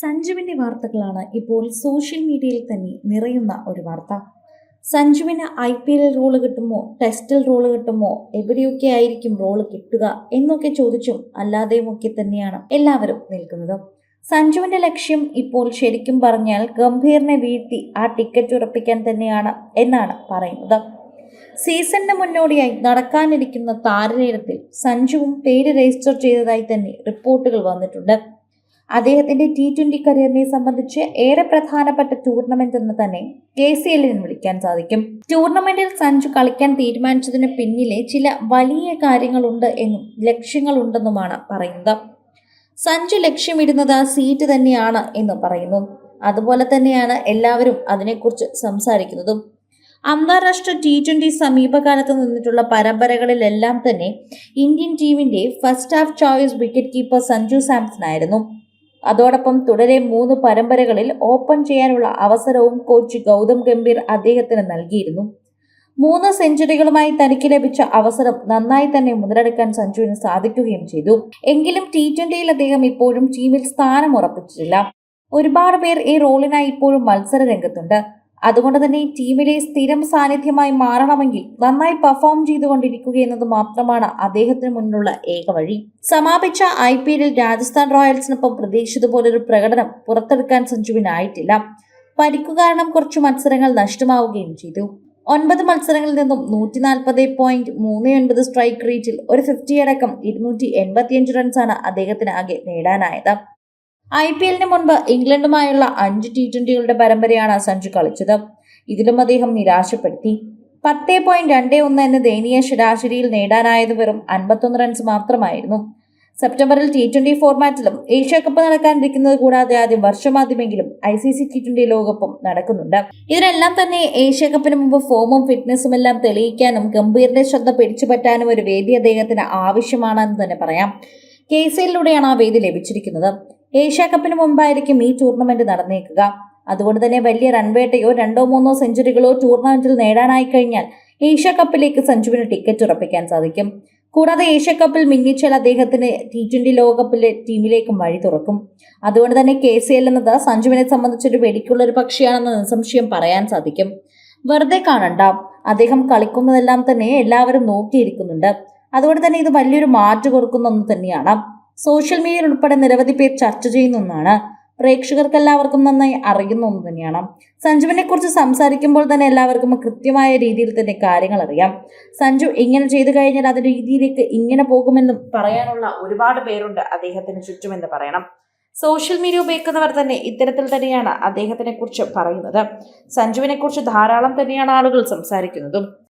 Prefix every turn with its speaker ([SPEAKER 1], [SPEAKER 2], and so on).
[SPEAKER 1] സഞ്ജുവിന്റെ വാർത്തകളാണ് ഇപ്പോൾ സോഷ്യൽ മീഡിയയിൽ തന്നെ നിറയുന്ന ഒരു വാർത്ത. സഞ്ജുവിന് ഐ പി എല്ലിൽ റോൾ കിട്ടുമോ? ടെസ്റ്റിൽ റോൾ കിട്ടുമോ? എവിടെയൊക്കെ ആയിരിക്കും റോൾ കിട്ടുക എന്നൊക്കെ ചോദിച്ചും അല്ലാതെയും ഒക്കെ തന്നെയാണ് എല്ലാവരും നിൽക്കുന്നത്. സഞ്ജുവിന്റെ ലക്ഷ്യം ഇപ്പോൾ ശരിക്കും പറഞ്ഞാൽ ഗംഭീറിനെ വീഴ്ത്തി ആ ടിക്കറ്റ് ഉറപ്പിക്കാൻ തന്നെയാണ് എന്നാണ് പറയുന്നത്. സീസണിന് മുന്നോടിയായി നടക്കാനിരിക്കുന്ന താരലേലത്തിൽ സഞ്ജുവും പേര് രജിസ്റ്റർ ചെയ്തതായി തന്നെ റിപ്പോർട്ടുകൾ വന്നിട്ടുണ്ട്. അദ്ദേഹത്തിന്റെ ടി ട്വന്റി കരിയറിനെ സംബന്ധിച്ച് ഏറെ പ്രധാനപ്പെട്ട ടൂർണമെന്റ് എന്ന് തന്നെ കെ സി എല്ലിന് വിളിക്കാൻ സാധിക്കും. ടൂർണമെന്റിൽ സഞ്ജു കളിക്കാൻ തീരുമാനിച്ചതിന് പിന്നിലെ ചില വലിയ കാര്യങ്ങളുണ്ട് എന്നും ലക്ഷ്യങ്ങളുണ്ടെന്നുമാണ് പറയുന്നത്. സഞ്ജു ലക്ഷ്യമിടുന്നത് സീറ്റ് തന്നെയാണ് എന്ന് പറയുന്നു. അതുപോലെ തന്നെയാണ് എല്ലാവരും അതിനെക്കുറിച്ച് സംസാരിക്കുന്നതും. അന്താരാഷ്ട്ര ടി ട്വന്റി സമീപകാലത്ത് നിന്നിട്ടുള്ള പരമ്പരകളിലെല്ലാം തന്നെ ഇന്ത്യൻ ടീമിന്റെ first half choice wicket keeper Sanju Samson ആയിരുന്നു. അതോടൊപ്പം തുടരെ മൂന്ന് പരമ്പരകളിൽ ഓപ്പൺ ചെയ്യാനുള്ള അവസരവും കോച്ച് ഗൗതം ഗംഭീർ അദ്ദേഹത്തിന് നൽകിയിരുന്നു. മൂന്ന് സെഞ്ചുറികളുമായി തനിക്ക് ലഭിച്ച അവസരം നന്നായി തന്നെ മുതലെടുക്കാൻ സഞ്ജുവിന് സാധിക്കുകയും ചെയ്തു. എങ്കിലും ടി ട്വന്റിയിൽ അദ്ദേഹം ഇപ്പോഴും ടീമിൽ സ്ഥാനം ഉറപ്പിച്ചിട്ടില്ല. ഒരുപാട് പേർ ഈ റോളിനായി ഇപ്പോഴും മത്സര രംഗത്തുണ്ട്. അതുകൊണ്ട് തന്നെ ടീമിലെ സ്ഥിരം സാന്നിധ്യമായി മാറണമെങ്കിൽ നന്നായി പെർഫോം ചെയ്തുകൊണ്ടിരിക്കുക എന്നത് മാത്രമാണ് അദ്ദേഹത്തിന് മുന്നിലുള്ള ഏക വഴി. സമാപിച്ച ഐ പി എല്ലിൽ രാജസ്ഥാൻ റോയൽസിനൊപ്പം പ്രതീക്ഷിച്ചതുപോലൊരു പ്രകടനം പുറത്തെടുക്കാൻ സഞ്ജുവിനായിട്ടില്ല പരിക്കു കാരണം കുറച്ചു മത്സരങ്ങൾ നഷ്ടമാവുകയും ചെയ്തു. ഒൻപത് മത്സരങ്ങളിൽ നിന്നും നൂറ്റി നാൽപ്പത് പോയിന്റ് മൂന്ന് ഒൻപത് സ്ട്രൈക്ക് റേറ്റിൽ ഒരു ഫിഫ്റ്റി അടക്കം ഇരുന്നൂറ്റി എൺപത്തിയഞ്ച് റൺസാണ് അദ്ദേഹത്തിന് ആകെ നേടാനായത്. ഐ പി എല്ലിന് മുൻപ് ഇംഗ്ലണ്ടുമായുള്ള അഞ്ച് ടി ട്വന്റികളുടെ പരമ്പരയാണ് സഞ്ജു കളിച്ചത്. ഇതിലും അദ്ദേഹം നിരാശപ്പെടുത്തി. പത്ത് പോയിന്റ് രണ്ട് ഒന്ന് എന്ന ദയനീയ ശരാശരിയിൽ നേടാനായത് വെറും അൻപത്തൊന്ന് റൺസ് മാത്രമായിരുന്നു. സെപ്റ്റംബറിൽ ടി ട്വന്റി ഫോർമാറ്റിലും ഏഷ്യ കപ്പ് നടക്കാനിരിക്കുന്നത് കൂടാതെ ആദ്യം വർഷമാദ്യമെങ്കിലും I C C T twenty ലോകകപ്പും നടക്കുന്നുണ്ട്. ഇതിനെല്ലാം തന്നെ ഏഷ്യ കപ്പിന് മുമ്പ് ഫോമും ഫിറ്റ്നസും എല്ലാം തെളിയിക്കാനും ഗംഭീറിന്റെ ശ്രദ്ധ പിടിച്ചുപറ്റാനും ഒരു വേദി അദ്ദേഹത്തിന് ആവശ്യമാണെന്ന് തന്നെ പറയാം. കെ സിയിലൂടെയാണ് ആ വേദി ലഭിച്ചിരിക്കുന്നത്. ഏഷ്യ കപ്പിന് മുമ്പായിരിക്കും ഈ ടൂർണമെന്റ് നടന്നേക്കുക. അതുകൊണ്ട് തന്നെ വലിയ റൺവേട്ടയോ രണ്ടോ മൂന്നോ സെഞ്ചുറികളോ ടൂർണമെന്റിൽ നേടാനായി കഴിഞ്ഞാൽ ഏഷ്യ കപ്പിലേക്ക് സഞ്ജുവിന് ടിക്കറ്റ് ഉറപ്പിക്കാൻ സാധിക്കും. കൂടാതെ ഏഷ്യ കപ്പിൽ മിന്നിച്ചാൽ അദ്ദേഹത്തിന് ടി ട്വന്റി ലോകകപ്പിലെ ടീമിലേക്കും വഴി തുറക്കും. അതുകൊണ്ട് തന്നെ കെ സി എൽ എന്നത് സഞ്ജുവിനെ സംബന്ധിച്ചൊരു വെടിക്കുള്ള ഒരു പക്ഷിയാണെന്ന് നിസ്സംശയം പറയാൻ സാധിക്കും. വെറുതെ കാണണ്ട. അദ്ദേഹം കളിക്കുന്നതെല്ലാം തന്നെ എല്ലാവരും നോക്കിയിരിക്കുന്നുണ്ട്. അതുകൊണ്ട് തന്നെ ഇത് വലിയൊരു മാറ്റു കൊടുക്കുന്ന ഒന്ന് തന്നെയാണ്. സോഷ്യൽ മീഡിയയിൽ ഉൾപ്പെടെ നിരവധി പേർ ചർച്ച ചെയ്യുന്ന ഒന്നാണ്. പ്രേക്ഷകർക്ക് എല്ലാവർക്കും നന്നായി അറിയുന്ന ഒന്ന് തന്നെയാണ്. സഞ്ജുവിനെ കുറിച്ച് സംസാരിക്കുമ്പോൾ തന്നെ എല്ലാവർക്കും കൃത്യമായ രീതിയിൽ തന്നെ കാര്യങ്ങൾ അറിയാം. സഞ്ജു ഇങ്ങനെ ചെയ്തു കഴിഞ്ഞാൽ അതിന്റെ രീതിയിലേക്ക് ഇങ്ങനെ പോകുമെന്നും പറയാനുള്ള ഒരുപാട് പേരുണ്ട് അദ്ദേഹത്തിന് ചുറ്റുമെന്ന് പറയണം. സോഷ്യൽ മീഡിയ ഉപയോഗിക്കുന്നവർ തന്നെ ഇത്തരത്തിൽ തന്നെയാണ് അദ്ദേഹത്തിനെ കുറിച്ച് പറയുന്നത്. സഞ്ജുവിനെ കുറിച്ച് ധാരാളം തന്നെയാണ് ആളുകൾ സംസാരിക്കുന്നതും.